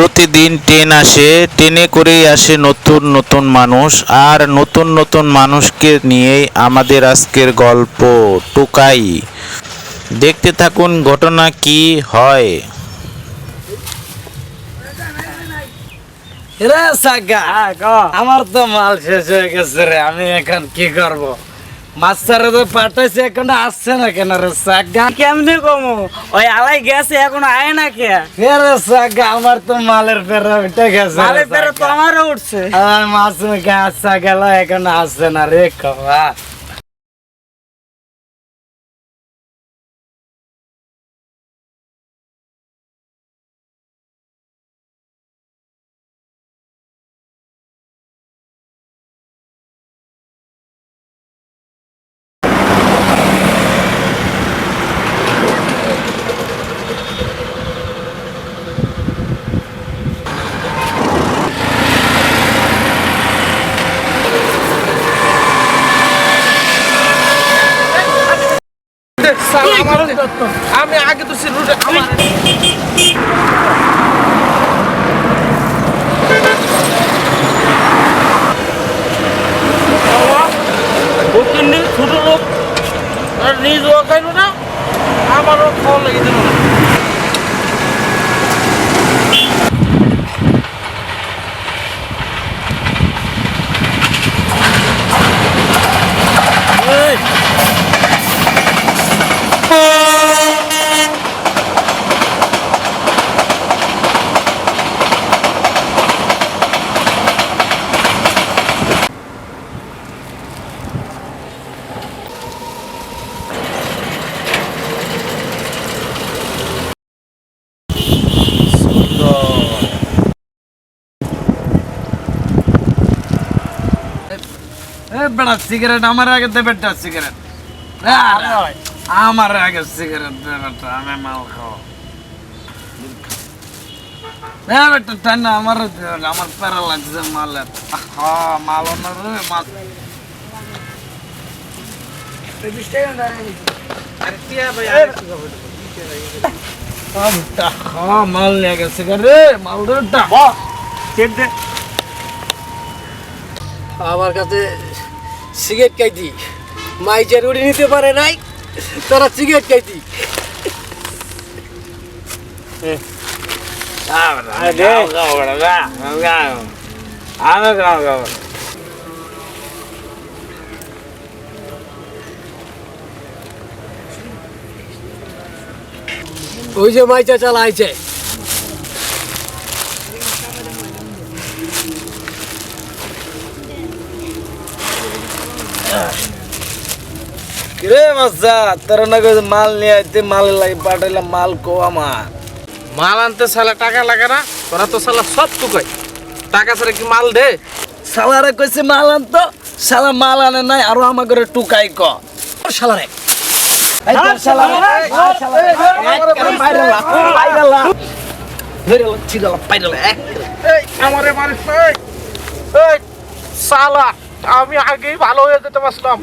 প্রতিদিন ট্রেন আসে, ট্রেনে করেই আসে নতুন নতুন মানুষ। আর নতুন নতুন মানুষকে নিয়েই আমাদের আজকের গল্প, টুকাই। দেখতে থাকুন ঘটনা কি হয়। আমার তো মাল শেষ হয়ে গেছে রে, আমি এখন কি করব? মাস্টারে তো পাঠাইছে এখন আসছে না কেন রে সাগা? কেমনে কমো? ওই আলাই গেছে এখন আয় না কে? রে সাগা আমার তো মালের পেরে উঠে গেছে মালের পেরে তো আমারও উঠছে। আমার মাছ মুখে সাগা গেল এখন আসছে না রে কবা আমি আগে তো সে রুটে আমার ছোট লোক আর নিজ ও খাইল না আমারও খাওয়া লেগে দিল না এ বেটা সিগারেট আমার আগে দে বেটা সিগারেট আমার আগে সিগারেট দে বেটা আমি মাল খাও হ্যাঁ বেটা আমার দে বেটা, আমার প্যারা লাগছে মালের। মাল অন্য রে মাল। মাল নিয়ে গেছে রে মাল রেটা আমার কাছে সিগারেট খাইতি মাইজের উড়ে নিতে পারে নাই তারা সিগারেট খাইতি ওই যে মাইচা চালাইছে। রে মাসা তোর না কইছে মাল নিয়ে আইতে মাল লাগে পাঠাইলাম মাল কো আমার। মাল আনতে সালা টাকা লাগে না তোরা তো সালা সব টুকাই। টাকা ছাড়া কি মাল দে? শালারে কইছে মাল আনতো শালা মাল আনে নাই আরও আমার ঘরে টুকাই ক। শালারে এই তোর শালারে এই শালারে একবারে বাইরে লা বাইরে লা। ধরে ছিল বাইরে লা এই আমারে মারিস না, এই। এই সালা আমি আগেই ভালো হয়ে যেতে পারছিলাম।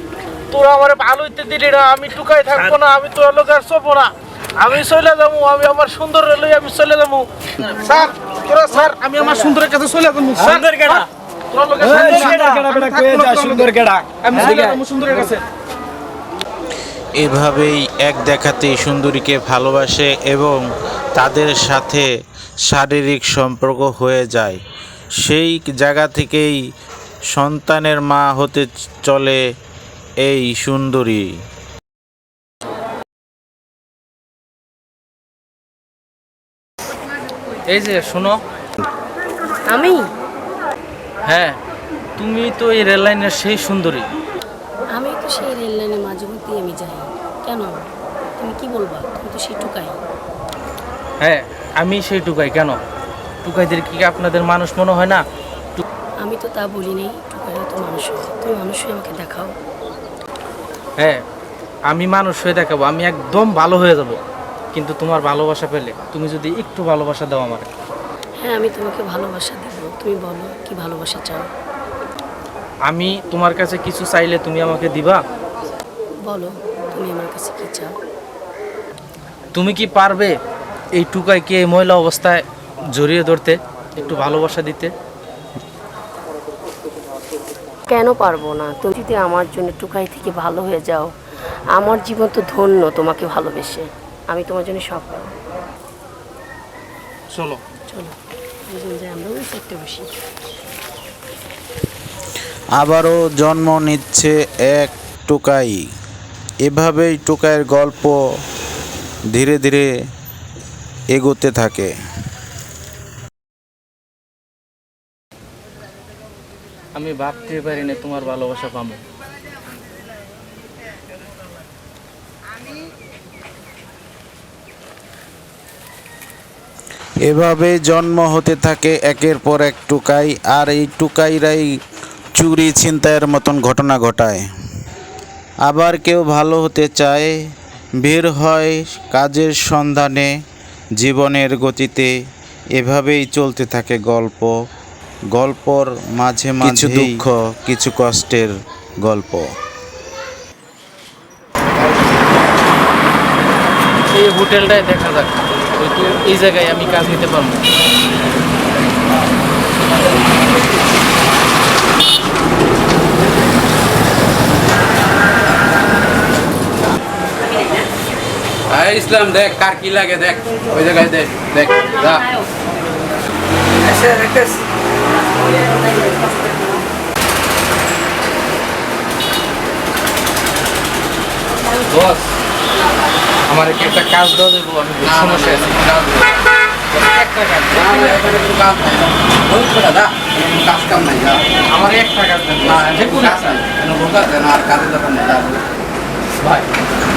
তোরা আমারে হইতে দিলি না আমি টুকাই থাকব না আমি তোর লোক আর চলবো না। আমি চলে যাব আমি আমার সুন্দর লই আমি চলে যাব। স্যার তোরা স্যার? আমি আমার সুন্দরের কাছে চলে যাব। সুন্দর কেডা? তোর লোক সুন্দর কেডা বেটা? কয়ে যা সুন্দর কেডা? আমি চলে যাব সুন্দরের কাছে। এভাবেই এক দেখাতেই সুন্দরীকে ভালোবাসে এবং তাদের সাথে শারীরিক সম্পর্ক হয়ে যায়। সেই জায়গা থেকেই সন্তানের মা হতে চলে এই সুন্দরী। এই যে শোনো। আমি? হ্যাঁ তুমি তো এই রেল লাইনের সেই সুন্দরী। আমি তো সেই রেল লাইনে মাঝে মধ্যেই আমি যাই। কেন? তুমি কি বলবা? তুমি তো সেই টুকাই। হ্যাঁ আমি সেই টুকাই। কেন? টুকাইদের কি আপনাদের মানুষ মনে হয় না? আমি তো তা বলি নেই টুকাইও তো মানুষ তুমি মানুষ হয়ে আমাকে দেখাও। হ্যাঁ আমি মানুষ হয়ে দেখাবো আমি একদম ভালো হয়ে যাব। কিন্তু তোমার ভালোবাসা পেলে তুমি যদি একটু ভালোবাসা দাও আমার হ্যাঁ আমি তোমাকে ভালোবাসা দেব। তুমি বলো কি ভালোবাসা চাও? আমি তোমার কাছে কিছু চাইলে তুমি আমাকে দিবা? বলো তুমি আমার কাছে কি চাও? তুমি কি পারবে এই টুকাইকে এই মহিলা অবস্থায় জড়িয়ে ধরতে একটু ভালোবাসা দিতে? কেন পারব না? তুমি যদি আমার জন্য টুকাই থেকে ভালো হয়ে যাও আমার জীবন তো ধন্য তোমাকে ভালোবেসে। আমি তোমার জন্য সব পাবো চলো। চলো। বসি। আবারও জন্ম নিচ্ছে এক টোকাই। এভাবেই টোকাইয়ের গল্প ধীরে ধীরে এগোতে থাকে। আমি ভাবতে পারি না তোমার ভালোবাসা পাবো। এভাবে জন্ম হতে থাকে একের পর এক টুকাই, আর এই টুকাইরাই চুরি ছিনতাইয়ের মতন ঘটনা ঘটায়। আবার কেউ ভালো হতে চায়, বের হয় কাজের সন্ধানে, জীবনের গতিতে। এভাবেই চলতে থাকে গল্প। গল্পর মাঝে মাঝে কিছু দুঃখ কিছু কষ্টের গল্প। এই হোটেলটায় দেখা যাক। হয়তো এই জায়গায় আমি কাজ নিতে পারব। আয় ইসলাম দেখ কার কি লাগে দেখ। ওই জায়গায় দেখ দেখ যা। বস আমার কি একটা কাজ দেওয়া দেবো সমস্যা আছে। কাজ কাম নাই আমার একটা। কাজ না যে কোনো কাজ নাই কোনো আর কাজের দোকান নাই ভাই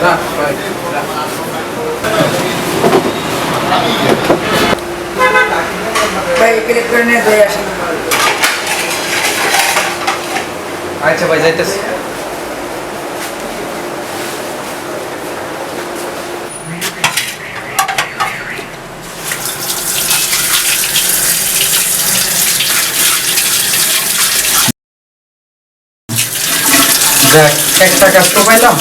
যা ভাই যা। আচ্ছা ভাই যাইতেছি যাক একটা কাজ তো পাইলাম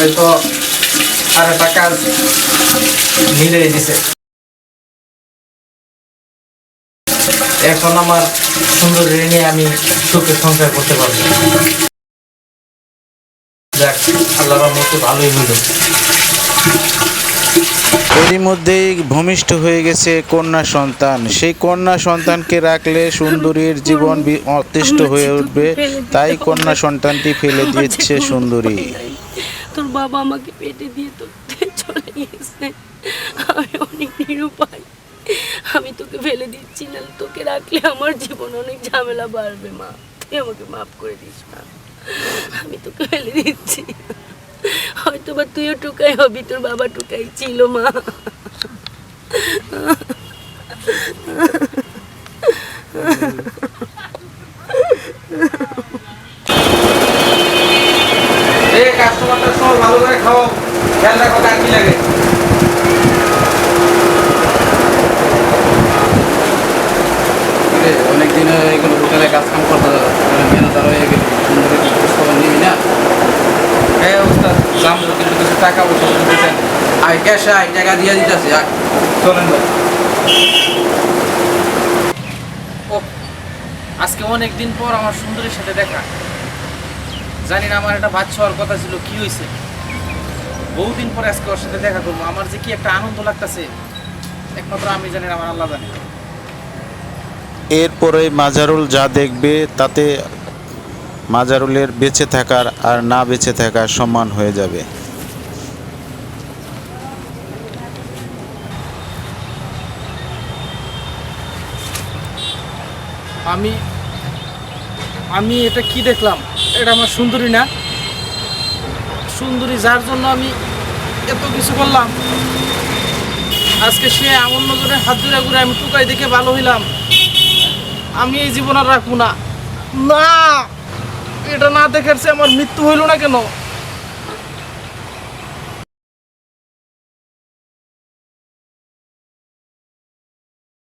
আল্লাহ তো একটা কাজ মিলে দিছে। এখন আমার সুন্দর আমি সুখে সংসার করতে আল্লাহর মতো ভালোই হইল এরই মধ্যেই ভূমিষ্ঠ হয়ে গেছে কন্যা সন্তান। সেই কন্যা সন্তানকে রাখলে সুন্দরীর জীবন অতিষ্ঠ হয়ে উঠবে। তাই কন্যা সন্তানটি ফেলে দিচ্ছে সুন্দরী। তোর বাবা আমাকে পেটে দিয়ে তো চলে গেছে। আমি অনেক নিরুপায়। আমি তোকে ফেলে দিচ্ছি না, তোকে রাখলে আমার জীবন অনেক ঝামেলা বাড়বে, মা। তুই আমাকে মাফ করে দিস না আমি তোকে ফেলে দিচ্ছি। হয়তো বা তুইও টুকাই হবি, তোর বাবা টুকাই ছিল, মা এই কাস্টমারটার সময় ভালো করে খাও খেয়াল রাখো কার কি লাগে রে, অনেকদিন এগুলো হোটেলে কাজ কাম করতে মেহনতার হয়ে গেল সুন্দর একটু খোঁজ খবর নিবি না হ্যাঁ ওস্তাদ জানলো কিন্তু কিছু টাকা পয়সা যদি দিতেন আয় টাকা দিয়ে দিতেছি চলেন আজকে অনেক দিন পর আমার সুন্দরীর সাথে দেখা। জানি না আমার একটা বাচ্চা হওয়ার কথা ছিল, কি হয়েছে বহুদিন পরে আজকে ওর সাথে দেখা করব। আমার যে কি একটা আনন্দ লাগতেছে, একমাত্র আমি জানি আমার আল্লাহ জানে। এরপরে মাজারুল যা দেখবে, তাতে মাজারুলের বেঁচে থাকার আর না বেঁচে থাকার সম্মান হয়ে যাবে। আমি আমি এটা কি দেখলাম? এটা আমার সুন্দরী না। সুন্দরী যার জন্য আমি এত কিছু করলাম। আজকে সে এমন নজরে হাত ধরে ঘুরে আমি টুকাই দেখে ভালো হইলাম। আমি এই জীবন আর রাখব না। না! এটা না দেখেছে আমার মৃত্যু হইল না কেন?